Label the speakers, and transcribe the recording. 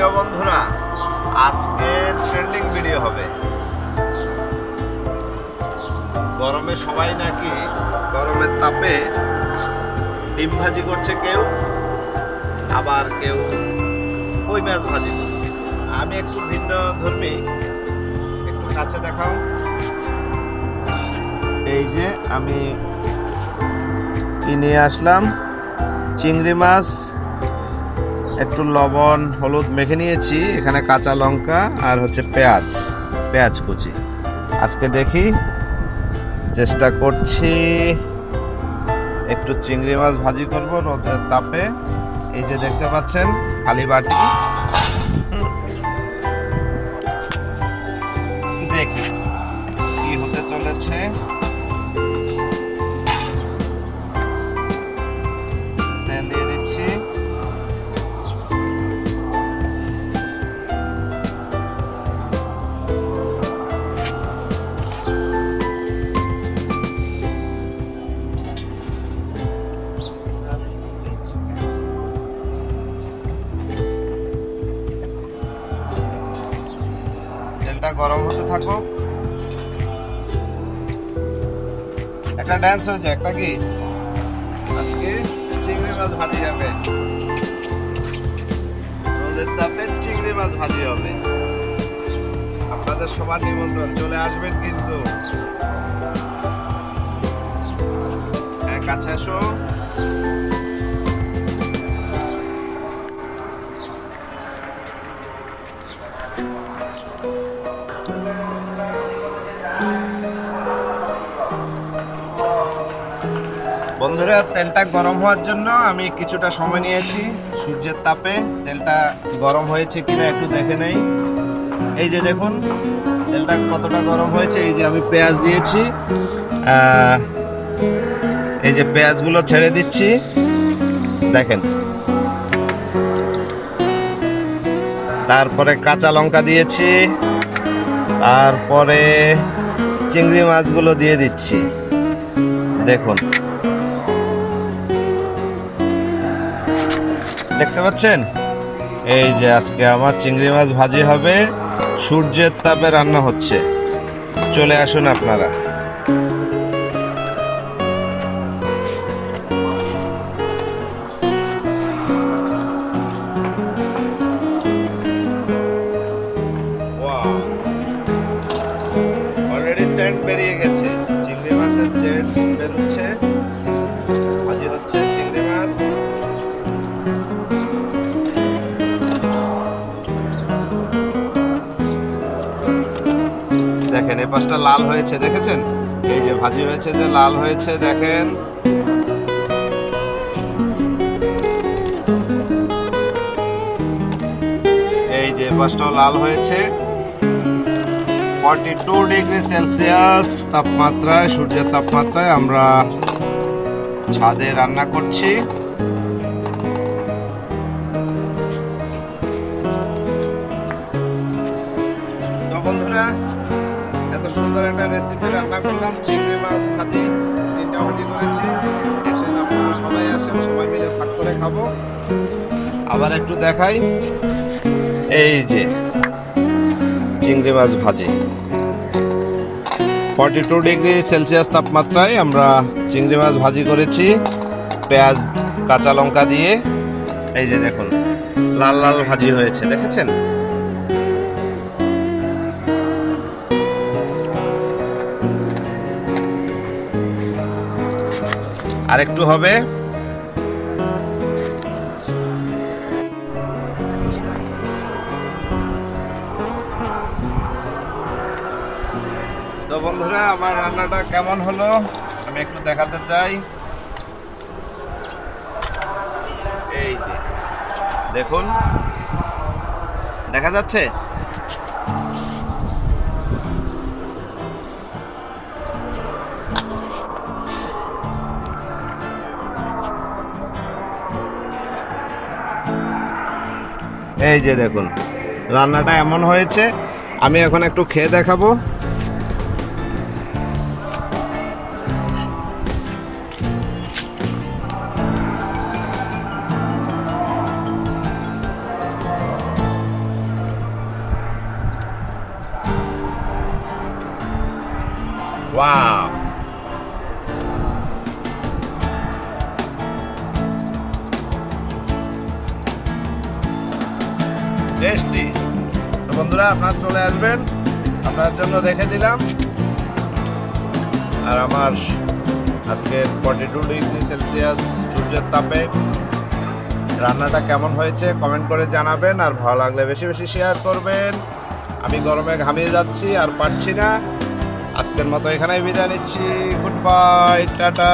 Speaker 1: প্রিয় বন্ধুরা আজকে ট্রেন্ডিং ভিডিও হবে। গরমে সবাই নাকি গরমের তাপে ডিম ভাজি করছে কেউ, আবার কেউ কই মাছ ভাজি করছে। আমি একটু ভিন্ন ধর্মী, একটু কাছে দেখাও। এই যে আমি কিনে আসলাম চিংড়ি মাছ একটু লবণ, হলুদ মেখে নিয়েছি, এখানে কাঁচা লঙ্কা আর হচ্ছে পেঁয়াজ পেঁয়াজ কুচি। আজকে দেখি, চেষ্টা করছি একটু চিংড়ি মাছ ভাজি করব রোদের তাপে। এই যে দেখতে পাচ্ছেন, খালি বাটি। দেখি, কি হতে চলেছে। গরম হতে থাকো। একটা ড্যান্স হয়েছে, একটা কি? আজকে চিংড়ি মাছ ভাজি হবে। রোদের তাপে চিংড়ি মাছ ভাজি হবে। আপনাদের সবার নিমন্ত্রণ, চলে আসবেন কিন্তু। হ্যাঁ কাছে আসো। বন্ধুরা, তেলটা গরম হওয়ার জন্য আমি কিছুটা সময় নিয়েছি সূর্যের তাপে। তেলটা গরম হয়েছে কিনা একটু দেখে নেই। এই যে দেখুন, তেলটা কতটা গরম হয়েছে, এই যে আমি পেঁয়াজ দিয়েছি। এই যে পেঁয়াজগুলো ছেড়ে দিচ্ছি। দেখেন। তারপরে কাঁচা লঙ্কা দিয়েছি। তারপরে চিংড়ি মাছগুলো দিয়ে দিচ্ছি। দেখুন। দেখতে পাচ্ছেন? এই যে আজকে আমার চিংড়ি মাছ ভাজি হবে। সূর্যের তাপে রান্না হচ্ছে। চলে আসুন আপনারা। বেরিয়ে গেছে। চিংড়ি মাছের জেট বেরোচ্ছে। ভাজি হচ্ছে চিংড়ি মাছ। দেখেন, এই পাশটা লাল হয়েছে, দেখেছেন? এই যে ভাজি হয়েছে যে লাল হয়েছে, দেখেন। এই যে এ পাশটাও লাল হয়েছে। ফর্টি টু ডিগ্রি সেলসিয়াস তাপমাত্রায়, সূর্যের তাপমাত্রায় আমরা ছাদে রান্না করছি। তো বন্ধুরা, এত সুন্দর একটা রেসিপি রান্না করলাম, চিংড়ি মাছ ভাজি, তিনটা ভাজি করেছি। আসেন আপনারা সবাই আসেন, সবাই মিলে ভাগ করে খাব। আবার একটু দেখাই। এই যে চিংড়ি মাছ ভাজি। ফর্টি টু ডিগ্রি সেলসিয়াস তাপমাত্রায় আমরা চিংড়ি মাছ ভাজি করেছি। পেঁয়াজ, কাঁচা লঙ্কা দিয়ে। এই যে দেখুন, লাল লাল ভাজি হয়েছে, দেখেছেন? আর একটু হবে। তো বন্ধুরা, আমার রান্নাটা কেমন হলো আমি একটু দেখাতে চাই। এই যে, দেখুন, দেখা যাচ্ছে? এই যে, দেখুন, রান্নাটা এমন হয়েছে, আমি এখন একটু খেয়ে দেখাবো। ওয়াও টেস্টি বন্ধুরা, আপনার চলে আসবেন। আপনার জন্য রেখে দিলাম। আর আমার আজকের ফর্টি টু ডিগ্রি সেলসিয়াস সূর্যের তাপে রান্নাটা কেমন হয়েছে কমেন্ট করে জানাবেন। আর ভালো লাগলে বেশি বেশি শেয়ার করবেন। আমি গরমে ঘামিয়ে যাচ্ছি আর পারছি না। আজকের মতো এখানেই বিদায় নিচ্ছি। Good bye tata.